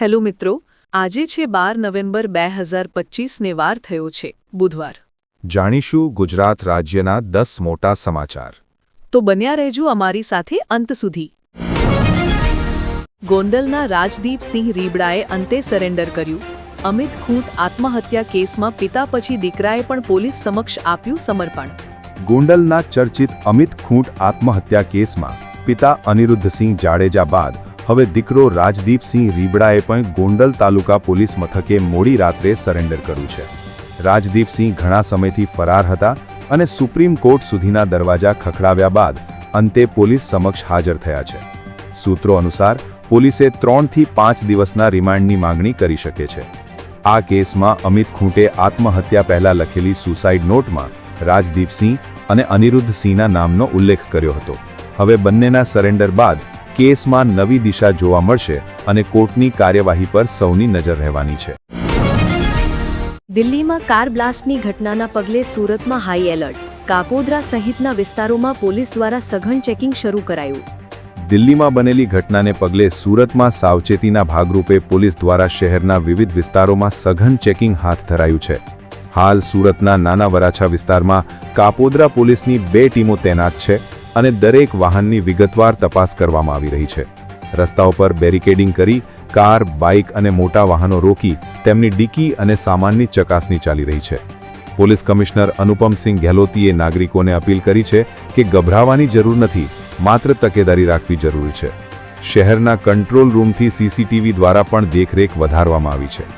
Hello મિત્રો આજે છે બાર નવેમ્બર બે હજાર પચીસને વાર થયો છે બુધવાર. જાણીશું ગુજરાત રાજ્યના દસ મોટા સમાચાર. તો બન્યા રહેજો અમારી સાથે અંત સુધી. ગોંડલના રાજદીપસિંહ રીબડાએ અંતે સરેન્ડર કર્યું. અમિત ખૂંટ આત્મહત્યા કેસમાં પિતા પછી દીકરાએ પણ પોલીસ સમક્ષ આપ્યું સમર્પણ. ગોંડલના ચર્ચિત અમિત ખૂંટ આત્મહત્યા કેસમાં પિતા અનિરુદ્ધસિંહ જાડેજા બાદ હવે દીકરો રાજદીપસિંહ રીબડાએ પણ ગોંડલ તાલુકા પોલીસ મથકે મોડી રાત્રે સરેન્ડર કર્યું છે. રાજદીપસિંહ ઘણા સમયથી ફરાર હતા અને સુપ્રીમ કોર્ટ સુધીના દરવાજા ખખડાવ્યા બાદ અંતે પોલીસ સમક્ષ હાજર થયા છે. સૂત્રો અનુસાર, પોલીસે ત્રણથી પાંચ દિવસના રિમાન્ડની માંગણી કરી શકે છે. આ કેસમાં અમિત ખૂંટે આત્મહત્યા પહેલા લખેલી સુસાઇડ નોટમાં રાજદીપસિંહ અને અનિરુદ્ધસિંહના નામનો ઉલ્લેખ કર્યો હતો. હવે બંનેના સરેન્ડર બાદ કેસમાં નવી દિશા જોવા મળશે અને કોર્ટની કાર્યવાહી પર સૌની નજર રહેવાની છે. દિલ્હીમાં કાર બ્લાસ્ટની ઘટનાના પગલે સુરતમાં હાઈ એલર્ટ. કાપોદ્રા સહિતના વિસ્તારોમાં પોલીસ દ્વારા સઘન ચેકિંગ શરૂ કરાયું. દિલ્હીમાં બનેલી ઘટનાને પગલે સુરતમાં સાવચેતીના ભાગરૂપે પોલીસ દ્વારા શહેરના વિવિધ વિસ્તારોમાં સઘન ચેકિંગ હાથ ધરાયું છે. હાલ સુરતના નાના વરાછા વિસ્તારમાં કાપોદ્રા પોલીસની બે ટીમો તૈનાત છે. અને દરેક વાહનની વિગતવાર તપાસ કરવામાં આવી રહી છે. રસ્તાઓ પર બેરિકેડિંગ કરી, કાર, બાઇક અને મોટા વાહનો રોકી તેમની ડીકી અને સામાનની ચકાસણી ચાલી રહી છે. પોલીસ કમિશનર અનુપમસિંહ ગેહલોતીએ નાગરિકોને અપીલ કરી છે કે ગભરાવાની જરૂર નથી, માત્ર તકેદારી રાખવી જરૂરી છે. શહેરના કંટ્રોલ રૂમથી સીસીટીવી દ્વારા પણ દેખરેખ વધારવામાં આવી છે.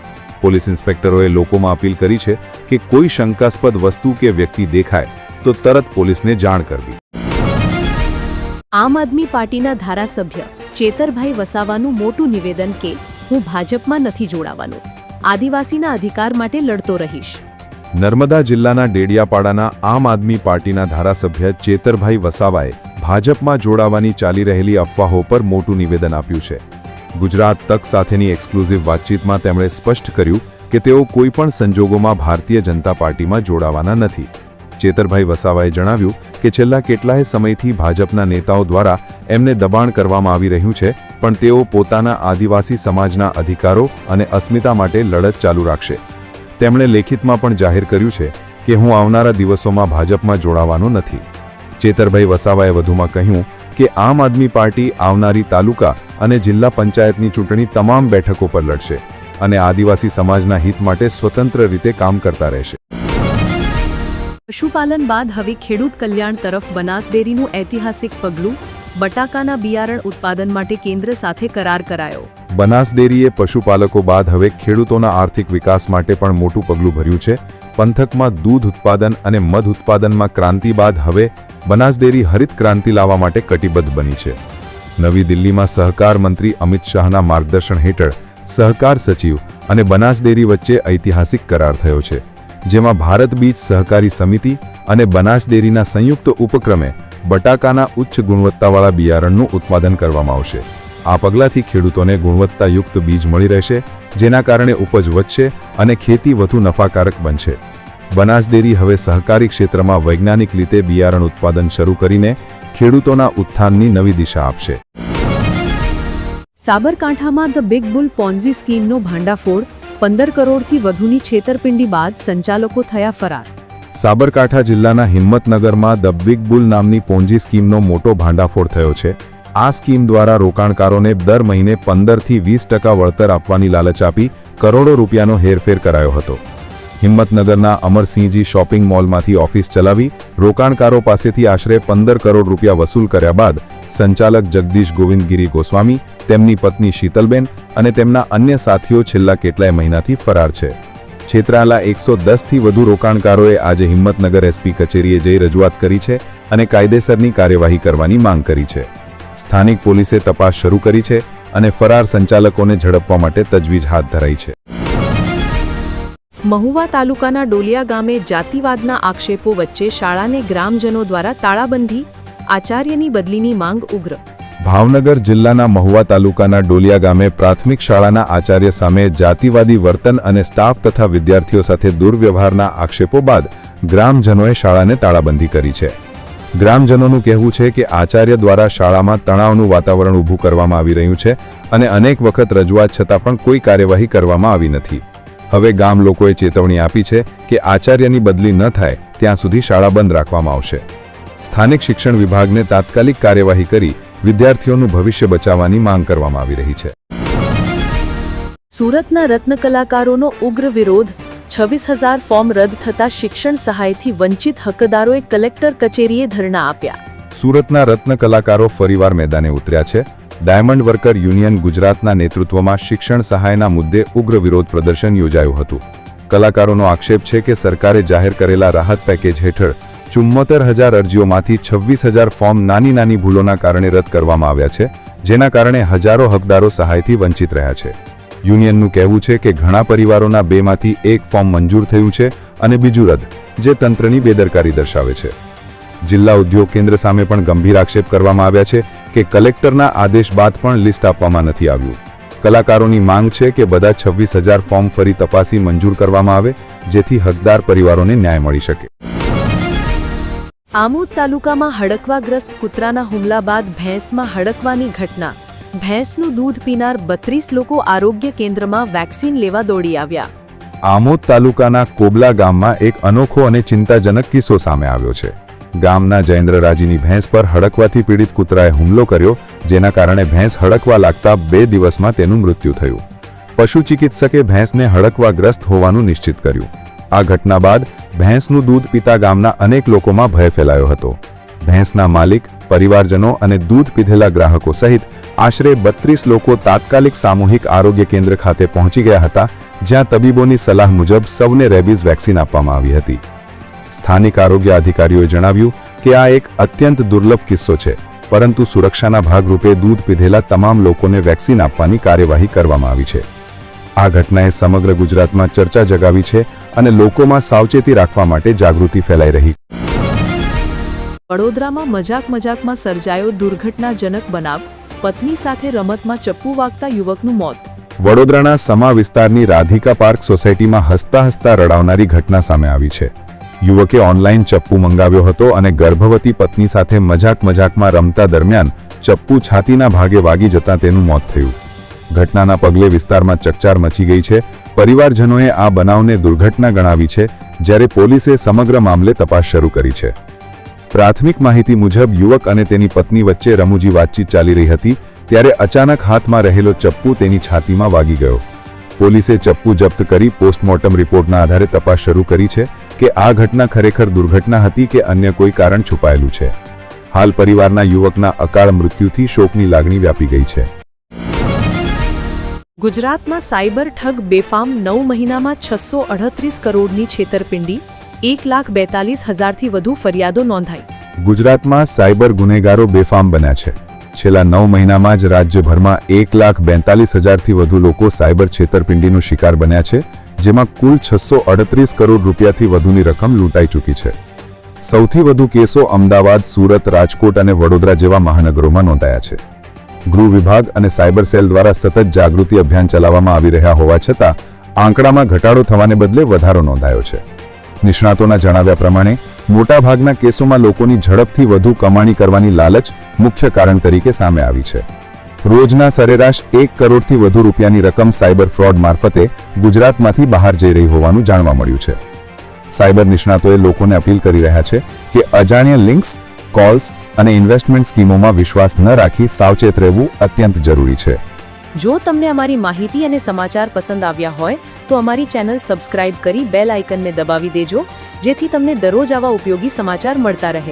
પોલીસ ઇન્સ્પેક્ટરોએ લોકોમાં અપીલ કરી છે કે કોઈ શંકાસ્પદ વસ્તુ કે વ્યક્તિ દેખાય તો તરત પોલીસને જાણ કરવી. આમ આદમી પાર્ટીના ધારાસભ્ય ચેતરભાઈ વસાવાનું મોટું નિવેદન કે હું ભાજપમાં નથી જોડાવાનું. આદિવાસીના અધિકાર માટે લડતો રહીશ. નર્મદા જિલ્લાના ડેડિયાપાડાના આમ આદમી પાર્ટીના ધારાસભ્ય ચેતરભાઈ વસાવાએ ભાજપમાં જોડાવાની ચાલી રહેલી અફવાઓ પર મોટું નિવેદન આપ્યું છે. ગુજરાત તક સાથેની એક્સક્લુઝિવ વાતચીતમાં તેમણે સ્પષ્ટ કર્યું કે તેઓ કોઈપણ સંજોગોમાં ભારતીય જનતા પાર્ટીમાં જોડાવાના નથી. ચેતરભાઈ વસાવાએ જણાવ્યું કે છેલ્લા કેટલાય સમયથી ભાજપના નેતાઓ દ્વારા એમને દબાણ કરવામાં આવી રહ્યું છે, પણ તેઓ પોતાના આદિવાસી સમાજના અધિકારો અને અસ્મિતા માટે લડત ચાલુ રાખશે. તેમણે લેખિતમાં પણ જાહેર કર્યું છે કે હું આવનારા દિવસોમાં ભાજપમાં જોડાવાનો નથી. ચેતરભાઈ વસાવાએ વધુમાં કહ્યું કે આમ આદમી પાર્ટી આવનારી તાલુકા અને જિલ્લા પંચાયતની ચૂંટણી તમામ બેઠકો પર લડશે અને આદિવાસી સમાજના હિત માટે સ્વતંત્ર રીતે કામ કરતા રહેશે. પશુપાલન બાદ હવે ખેડૂત કલ્યાણ તરફ બનાસ ડેરીનું ઐતિહાસિક પગલું, બટાકાના બિયારણ ઉત્પાદન માટે કેન્દ્ર સાથે કરાર કરાયો. બનાસ ડેરીએ પશુપાલકો બાદ હવે ખેડૂતોના આર્થિક વિકાસ માટે પણ મોટું પગલું ભર્યું છે. પંથકમાં દૂધ ઉત્પાદન અને મધ ઉત્પાદનમાં ક્રાંતિ બાદ હવે બનાસ ડેરી હરિત ક્રાંતિ લાવવા માટે કટિબદ્ધ બની છે. નવી દિલ્હીમાં સહકાર મંત્રી અમિત શાહના માર્ગદર્શન હેઠળ સહકાર સચિવ અને બનાસ ડેરી વચ્ચે ઐતિહાસિક કરાર થયો છે. જેમાં ભારત બીજ સહકારી સમિતિ અને બનાસ ડેરીના સંયુક્ત ઉપક્રમે બટાકાના ઉચ્ચ ગુણવત્તાવાળા બિયારણનું ઉત્પાદન કરવામાં આવશે. આ પગલાંથી ખેડૂતોને ગુણવત્તાયુક્ત બીજ મળી રહેશે, જેના કારણે ઉપજ વધશે અને ખેતી વધુ નફાકારક બનશે. બનાસ ડેરી હવે સહકારી ક્ષેત્રમાં વૈજ્ઞાનિક રીતે બિયારણ ઉત્પાદન શરૂ કરીને ખેડૂતોના ઉત્થાનની નવી દિશા આપશે. સાબરકાંઠામાં ધ બિગ બુલ પોન્ઝી સ્કીમનો ભાંડાફોડ પંદર કરોડથી વધુની છેતરપિંડી બાદ સંચાલકો થયા ફરાર. સાબરકાંઠા જિલ્લાના હિંમતનગરમાં ધ બિગ બુલ નામની પોંજી સ્કીમનો મોટો ભાંડાફોડ થયો છે. આ સ્કીમ દ્વારા રોકાણકારોને દર મહિને પંદરથી વીસ ટકા વળતર આપવાની લાલચ આપી કરોડો રૂપિયાનો હેરફેર કરાયો હતો. હિંમતનગરના અમરસિંહજી શોપિંગ મોલમાંથી ઓફિસ ચલાવી રોકાણકારો પાસેથી આશરે પંદર કરોડ રૂપિયા વસૂલ કર્યા બાદ સંચાલક જગદીશ ગોવિંદગીરી ગોસ્વામી, તેમની પત્ની શીતલબેન અને તેમના અન્ય સાથીઓ છેલ્લા કેટલાય મહિનાથી ફરાર છે. છેતરાયેલા એકસો દસથી વધુ રોકાણકારોએ આજે હિંમતનગર એસપી કચેરીએ જઈ રજૂઆત કરી છે અને કાયદેસરની કાર્યવાહી કરવાની માંગ કરી છે. સ્થાનિક પોલીસે તપાસ શરૂ કરી છે અને ફરાર સંચાલકોને ઝડપવા માટે તજવીજ હાથ ધરાઈ છે. મહુવા તાલુકાના ડોલિયા ગામે જાતિવાદના આક્ષેપો વચ્ચે શાળાને ગ્રામજનો દ્વારા તાળાબંધી, આચાર્યની બદલીની માંગ ઉગ્ર. ભાવનગર જિલ્લાના મહુવા તાલુકાના ડોલિયા ગામે પ્રાથમિક શાળાના આચાર્ય સામે જાતિવાદી વર્તન અને સ્ટાફ તથા વિદ્યાર્થીઓ સાથે દુર્વ્યવહારના આક્ષેપો બાદ ગ્રામજનોએ શાળાને તાળાબંધી કરી છે. ગ્રામજનોનું કહેવું છે કે આચાર્ય દ્વારા શાળામાં તણાવનું વાતાવરણ ઊભું કરવામાં આવી રહ્યું છે અને અનેક વખત રજૂઆત છતાં પણ કોઈ કાર્યવાહી કરવામાં આવી નથી. હવે ગામ લોકોએ ચેતવણી આપી છે કે આચાર્યની બદલી ન થાય ત્યાં સુધી શાળા બંધ રાખવામાં આવશે. સ્થાનિક શિક્ષણ વિભાગને તાત્કાલિક કાર્યવાહી કરી વિદ્યાર્થીઓનું ભવિષ્ય બચાવવાની માંગ કરવામાં આવી રહી છે. સુરતના રત્ન કલાકારોનો ઉગ્ર વિરોધ છવ્વીસ હજાર ફોર્મ રદ થતા શિક્ષણ સહાયથી વંચિત હકદારોએ કલેક્ટર કચેરીએ ધરણા આપ્યા. સુરતના રત્ન કલાકારો ફરીવાર મેદાને ઉતર્યા છે ડાયમંડ વર્કર યુનિયન ગુજરાતના નેતૃત્વમાં શિક્ષણ સહાયના મુદ્દે ઉગ્ર વિરોધ પ્રદર્શન યોજાયું હતું. કલાકારોનો આક્ષેપ છે કે સરકારે જાહેર કરેલા રાહત પેકેજ હેઠળ ચુમ્મોતેર હજાર અરજીઓમાંથી છવ્વીસ હજાર ફોર્મ નાની નાની ભૂલોના કારણે રદ કરવામાં આવ્યા છે, જેના કારણે હજારો હકદારો સહાયથી વંચિત રહ્યા છે. યુનિયનનું કહેવું છે કે ઘણા પરિવારોના બેમાંથી એક ફોર્મ મંજૂર થયું છે અને બીજું રદ, જે તંત્રની બેદરકારી દર્શાવે છે. જિલ્લા ઉદ્યોગ કેન્દ્ર સામે પણ ગંભીર આક્ષેપ કરવામાં આવ્યા છે કે કલેક્ટરના આદેશ બાદ પણ લિસ્ટ આપવામાં નથી આવ્યું. કલાકારોની માંગ છે કે બધા છવ્વીસ હજાર ફોર્મ ફરી તપાસી મંજૂર કરવામાં આવે જેથી હકદાર પરિવારોને ન્યાય મળી શકે. આમોદ તાલુકામાં હડકવાગ્રસ્ત કૂતરાના હુમલા બાદ ભેંસમાં હડકવાની ઘટના. ભેંસનું દૂધ પીનાર બત્રીસ લોકો આરોગ્ય કેન્દ્રમાં વેક્સિન લેવા દોડી આવ્યા. આમોદ તાલુકાના કોબલા ગામમાં એક અનોખો અને ચિંતાજનક કિસ્સો સામે આવ્યો છે. ગામના જયેન્દ્રરાજીની ભેંસ પર હડકવાથી પીડિત કૂતરાએ હુમલો કર્યો, જેના કારણે ભેંસ હડકવા લાગતા બે દિવસમાં તેનું મૃત્યુ થયું. પશુ ચિકિત્સકે ભેંસને હડકવાગ્રસ્ત હોવાનું નિશ્ચિત કર્યું. આ ઘટના બાદ ભેંસનું દૂધ પીતા ગામના અનેક લોકોમાં ભય ફેલાયો હતો. ભેંસના માલિક, પરિવારજનો અને દૂધ પીધેલા ગ્રાહકો સહિત આશરે બત્રીસ લોકો તાત્કાલિક સામૂહિક આરોગ્ય કેન્દ્ર ખાતે પહોંચી ગયા હતા, જ્યાં તબીબોની સલાહ મુજબ સૌને રેબીઝ વેક્સિન આપવામાં આવી હતી. સ્થાનિક આરોગ્ય અધિકારીઓએ જણાવ્યું કે આ એક અત્યંત દુર્લભ કિસ્સો છે પરંતુ સુરક્ષાના ભાગરૂપે દૂધ પીધેલા તમામ લોકોને વેક્સિન આપવાની કાર્યવાહી કરવામાં આવી છે. આ ઘટનાએ સમગ્ર ગુજરાતમાં ચર્ચા જગાવી છે અને લોકોમાં સાવચેતી રાખવા માટે જાગૃતિ ફેલાઈ રહી. વડોદરામાં મજાક મજાકમાં સર્જાયો દુર્ઘટનાજનક બનાવ પત્ની સાથે રમતમાં ચપ્પુ વાગતા યુવકનું મોત. વડોદરાના સમા વિસ્તારની રાધિકા પાર્ક સોસાયટીમાં હસતા હસતા રડાવનારી ઘટના સામે આવી છે. યુવકે ઓનલાઈન ચપ્પુ મંગાવ્યો હતો અને ગર્ભવતી પત્ની સાથે મજાક મજાકમાં રમતા દરમિયાન ચપ્પુ છાતીના ભાગે વાગી જતાં તેનું મોત થયું. ઘટનાના પગલે વિસ્તારમાં ચકચાર મચી ગઈ છે. પરિવારજનોએ આ બનાવને દુર્ઘટના ગણાવી છે, જ્યારે પોલીસે સમગ્ર મામલે તપાસ શરૂ કરી છે. પ્રાથમિક માહિતી મુજબ યુવક અને તેની પત્ની વચ્ચે રમૂજી વાતચીત ચાલી રહી હતી, ત્યારે અચાનક હાથમાં રહેલો ચપ્પુ તેની છાતીમાં વાગી ગયો. પોલીસે ચપ્પુ જપ્ત કરી પોસ્ટમોર્ટમ રિપોર્ટના આધારે તપાસ શરૂ કરી છે કે આ ઘટના ખરેખર દુર્ઘટના હતી કે અન્ય કોઈ કારણ છુપાયેલું છે. હાલ પરિવારના યુવકના અકાળ મૃત્યુથી શોકની લાગણી વ્યાપી ગઈ છે. ગુજરાતમાં સાયબર ઠગ બેફામ નવ મહિનામાં છસો અડત્રીસ કરોડની છેતરપિંડી એક લાખ બેતાલીસ હજારથી વધુ ફરિયાદો નોંધાઈ. ગુજરાતમાં સાયબર ગુનેગારો બેફામ બન્યા છે. છેલ્લા નવ મહિનામાં જ રાજ્યભરમાં એક લાખ બેતાલીસ હજારથી વધુ લોકો સાયબર છેતરપિંડીનો શિકાર બન્યા છે, જેમાં કુલ છસો અડત્રીસ કરોડ રૂપિયાથી વધુની રકમ લૂંટાઈ ચૂકી છે. સૌથી વધુ કેસો અમદાવાદ, સુરત, રાજકોટ અને વડોદરા જેવા મહાનગરોમાં નોંધાયા છે. ગૃહ વિભાગ અને સાયબર સેલ દ્વારા સતત જાગૃતિ અભિયાન ચલાવવામાં આવી રહ્યા હોવા છતાં, આંકડામાં ઘટાડો થવાને બદલે વધારો નોંધાયો છે. નિષ્ણાતોના જણાવ્યા પ્રમાણે, મોટાભાગના કેસોમાં લોકોની ઝડપથી વધુ કમાણી કરવાની લાલચ મુખ્ય કારણ તરીકે સામે આવી છે. રોજના સરેરાશ એક કરોડથી વધુ રૂપિયાની રકમ સાયબર ફ્રોડ મારફતે ગુજરાતમાંથી બહાર જઈ રહી હોવાનું જાણવા મળ્યું છે. સાયબર નિષ્ણાતોએ લોકોને અપીલ કરી રહ્યા છે કે અજાણ્યા લિંક્સ, કોલ્સ અને ઇન્વેસ્ટમેન્ટ સ્કીમોમાં વિશ્વાસ ન રાખી સાવચેત રહેવું અત્યંત જરૂરી છે. જો તમને અમારી માહિતી અને સમાચાર પસંદ આવ્યા હોય, તો અમારી ચેનલ સબસ્ક્રાઇબ કરી બેલ આઇકનને દબાવી દેજો, જેથી તમને દરરોજ આવા ઉપયોગી સમાચાર મળતા રહે.